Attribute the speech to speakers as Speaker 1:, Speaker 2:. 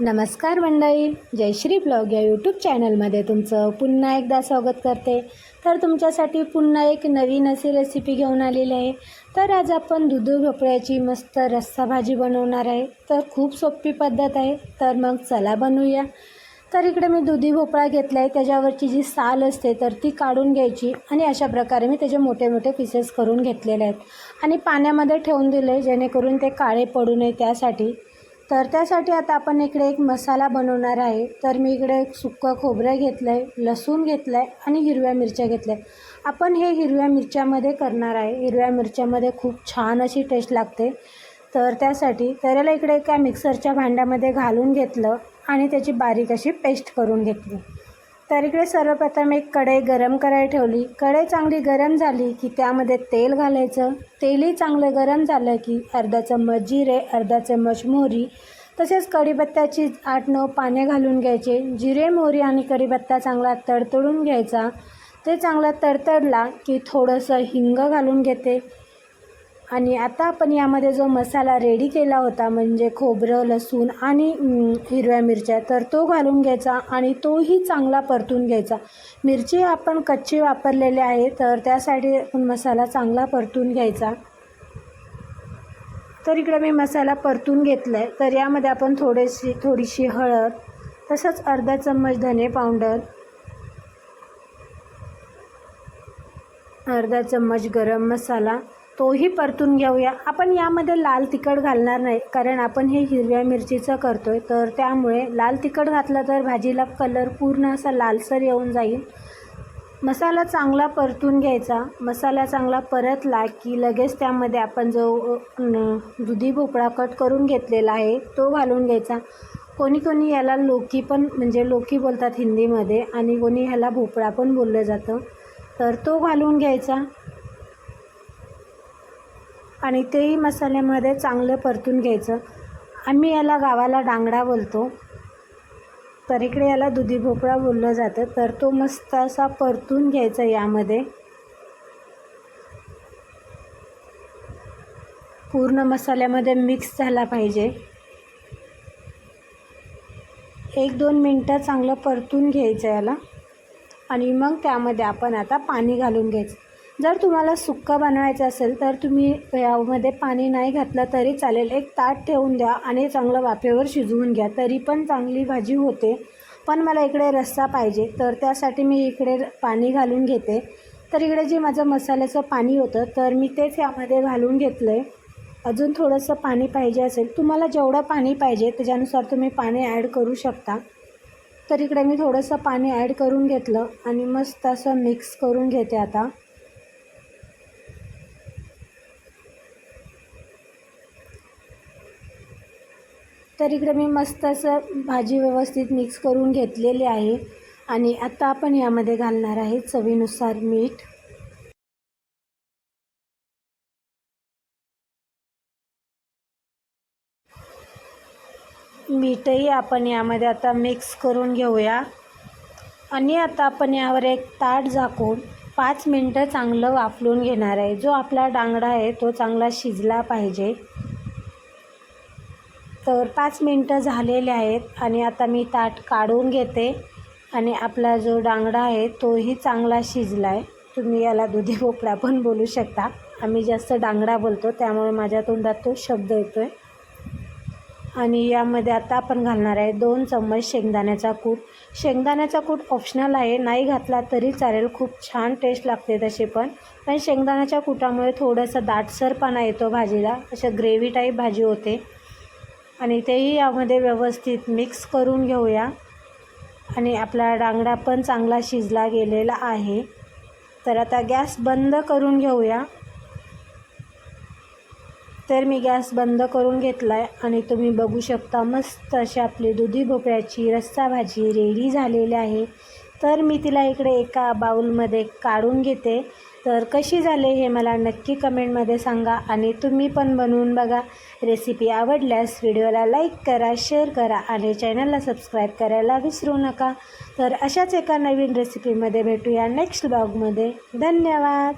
Speaker 1: नमस्कार मंडळी जयश्री ब्लॉग या यूट्यूब चॅनलमध्ये तुमचं पुन्हा एकदा स्वागत करते. तर तुमच्यासाठी पुन्हा एक नवीन अशी रेसिपी घेऊन आलेली आहे. तर आज आपण दुधू भोपळ्याची मस्त रस्सा भाजी बनवणार आहे. तर खूप सोपी पद्धत आहे. तर मग चला बनवूया. तर इकडे मी दुधी भोपळा घेतला आहे त्याच्यावरची जी साल असते तर ती काढून घ्यायची आणि अशा प्रकारे मी त्याचे मोठे मोठे पीसेस करून घेतलेले आहेत. आणि पाण्यामध्ये ठेवून दिले जेणेकरून ते काळे पडू नये त्यासाठी. तर त्यासाठी आता आपण इकडे एक मसाला बनवणार आहे. तर मी इकडे एक सुक्कं खोबरं घेतलं आहे लसूण घेतलं आहे आणि हिरव्या मिरच्या घेतल्या आहे आपण हे हिरव्या मिरच्यामध्ये करणार आहे. हिरव्या मिरच्यामध्ये खूप छान अशी टेस्ट लागते. तर त्यासाठी तर याला इकडे एका मिक्सरच्या भांड्यामध्ये घालून घेतलं आणि त्याची बारीक अशी पेस्ट करून घेतली. तर इकडे सर्वप्रथम एक कढई गरम करायला ठेवली. कढई चांगली गरम झाली की त्यामध्ये तेल घालायचं. तेलही चांगलं गरम झालं की अर्धा चम्मच जिरे अर्धा चम्मच मोहरी तसेच कढीपत्त्याची आठ नऊ पाने घालून घ्यायचे. जिरे मोहरी आणि कढीपत्ता चांगला तडतडून घ्यायचा. ते चांगला तडतडला की थोडंसं हिंग घालून घेते. आणि आता आपण यामध्ये जो मसाला रेडी केला होता म्हणजे खोबरं लसूण आणि हिरव्या मिरच्या तर तो घालून घ्यायचा आणि तोही चांगला परतून घ्यायचा. मिरची आपण कच्ची वापरलेली आहे तर त्यासाठी आपण मसाला चांगला परतून घ्यायचा. तर इकडे मी मसाला परतून घेतला आहे तर यामध्ये आपण थोडीशी थोडीशी हळद तसंच अर्धा चम्मच धने पावडर अर्धा चम्मच गरम मसाला तोही परतून घेऊया. आपण यामध्ये लाल तिखट घालणार नाही कारण आपण हे हिरव्या मिरचीचं करतो आहे तर त्यामुळे लाल तिखट घातलं तर भाजीला कलर पूर्ण असा लालसर येऊन जाईल. मसाला चांगला परतून घ्यायचा. मसाला चांगला परतला की लगेच त्यामध्ये आपण जो दुधी भोपळा कट करून घेतलेला आहे तो घालून घ्यायचा. कोणी कोणी याला लोकी पण म्हणजे लोकी बोलतात हिंदीमध्ये आणि कोणी ह्याला भोपळा पण बोललं जातं. तर तो घालून घ्यायचा. आणि तेही मसाल्यामध्ये चांगलं परतून घ्यायचं. आम्ही याला गावाला डांगडा बोलतो. तर इकडे याला दुधी भोपळा बोललं जातं. तर तो मस्त असा परतून घ्यायचा यामध्ये. पूर्ण मसाल्यामध्ये मिक्स झाला पाहिजे. एक दोन मिनटं चांगलं परतून घ्यायचं याला. आणि मग त्यामध्ये आपण आता पाणी घालून घ्यायचं. जर तुम्हाला सुक्का बनवायचं असेल तर तुम्ही यामध्ये पाणी नाही घातलं तरी चालेल. एक ताट ठेवून द्या आणि चांगलं वाफेवर शिजवून घ्या. तरी पण चांगली भाजी होते. पण मला इकडे रस्सा पाहिजे. तर त्यासाठी मी इकडे पाणी घालून घेते. तर इकडे जे माझं मसाल्याचं पाणी होतं तर मी तेच यामध्ये घालून घेतलं आहे अजून थोडंसं पाणी पाहिजे असेल. तुम्हाला जेवढं पाणी पाहिजे त्याच्यानुसार तुम्ही पाणी ॲड करू शकता. तर इकडे मी थोडंसं पाणी ॲड करून घेतलं आणि मस्त असं मिक्स करून घेते आता. तर इकडे मी मस्त असं भाजी व्यवस्थित मिक्स करून घेतलेली आहे. आणि आता आपण यामध्ये घालणार आहे चवीनुसार मीठ. मीठही आपण यामध्ये आता मिक्स करून घेऊया. आणि आता आपण यावर एक ताट झाकून पाच मिनटं चांगलं वाफलून घेणार आहे. जो आपला डांगडा आहे तो चांगला शिजला पाहिजे. तर पाच मिनटं झालेले आहेत आणि आता मी ताट काढून घेते आणि आपला जो डांगडा आहे तोही चांगला शिजला आहे तुम्ही याला दुधी भोपळा पण बोलू शकता. आम्ही जास्त डांगडा बोलतो त्यामुळे माझ्या तोंडात तो शब्द येतो आहे आणि यामध्ये आता आपण घालणार आहे दोन चम्मच शेंगदाण्याचा कूट. शेंगदाण्याचा कूट ऑप्शनल आहे नाही घातला तरी चालेल खूप छान टेस्ट लागते तसे पण. पण शेंगदाण्याच्या कुटामुळे थोडंसं दाटसरपणा येतो भाजीला असं ग्रेव्ही टाईप भाजी होते. आणि तेही यामध्ये व्यवस्थित मिक्स करून घेऊया. आणि आपला डांगडा पण चांगला शिजला गेलेला आहे. तर आता गॅस बंद करून घेऊया. तर मी गॅस बंद करून घेतला आहे आणि तुम्ही बघू शकता मस्त अशी आपली दुधी भोपळ्याची रस्सा भाजी रेडी झालेली आहे. तर मी तिला इकडे एका बाऊलमध्ये काढून घेते. तर कशी झाले हे मला नक्की कमेंटमध्ये सांगा आणि तुम्ही पण बनवून बघा. रेसिपी आवडल्यास व्हिडिओला लाईक करा शेअर करा आणि चॅनलला सबस्क्राईब करायला विसरू नका. तर अशाच एका नवीन रेसिपीमध्ये भेटूया नेक्स्ट ब्लॉगमध्ये. धन्यवाद.